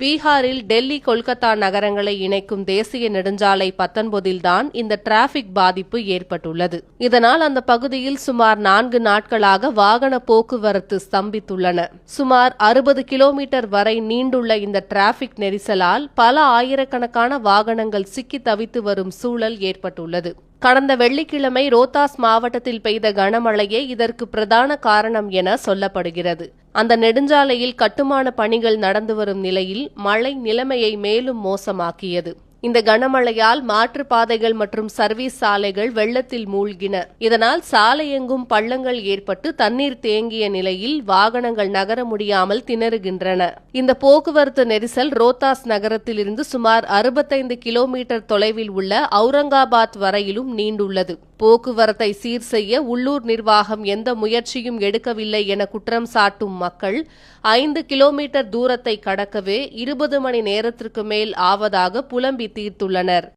பீகாரில் டெல்லி கொல்கத்தா நகரங்களை இணைக்கும் தேசிய நெடுஞ்சாலை பத்தொன்பதில்தான் இந்த டிராபிக் பாதிப்பு ஏற்பட்டுள்ளது. இதனால் அந்த பகுதியில் சுமார் நான்கு நாட்களாக வாகன போக்குவரத்து ஸ்தம்பித்துள்ளன. சுமார் அறுபது கிலோமீட்டர் வரை நீண்டுள்ள இந்த டிராபிக் நெரிசலால் பல ஆயிரக்கணக்கான வாகனங்கள் சிக்கி தவித்து வரும் சூழல் ஏற்பட்டுள்ளது. கடந்த வெள்ளிக்கிழமை ரோத்தாஸ் மாவட்டத்தில் பெய்த கனமழையே இதற்கு பிரதான காரணம் என சொல்லப்படுகிறது. அந்த நெடுஞ்சாலையில் கட்டுமான பணிகள் நடந்து வரும் நிலையில் மழை நிலைமையை மேலும் மோசமாக்கியது. இந்த கனமழையால் மாற்றுப்பாதைகள் மற்றும் சர்வீஸ் சாலைகள் வெள்ளத்தில் மூழ்கின. இதனால் சாலையெங்கும் பள்ளங்கள் ஏற்பட்டு தண்ணீர் தேங்கிய நிலையில் வாகனங்கள் நகர முடியாமல் திணறுகின்றன. இந்த போக்குவரத்து நெரிசல் ரோத்தாஸ் நகரத்திலிருந்து சுமார் அறுபத்தைந்து கிலோமீட்டர் தொலைவில் உள்ள அவுரங்காபாத் வரையிலும் நீண்டுள்ளது. போக்குவரத்தை சீர் செய்ய உள்ளூர் நிர்வாகம் எந்த முயற்சியும் எடுக்கவில்லை என குற்றம் சாட்டும் மக்கள் ஐந்து கிலோமீட்டர் தூரத்தை கடக்கவே இருபது மணி நேரத்திற்கு மேல் ஆவதாக புலம்பி தீர்த்துள்ளனர்.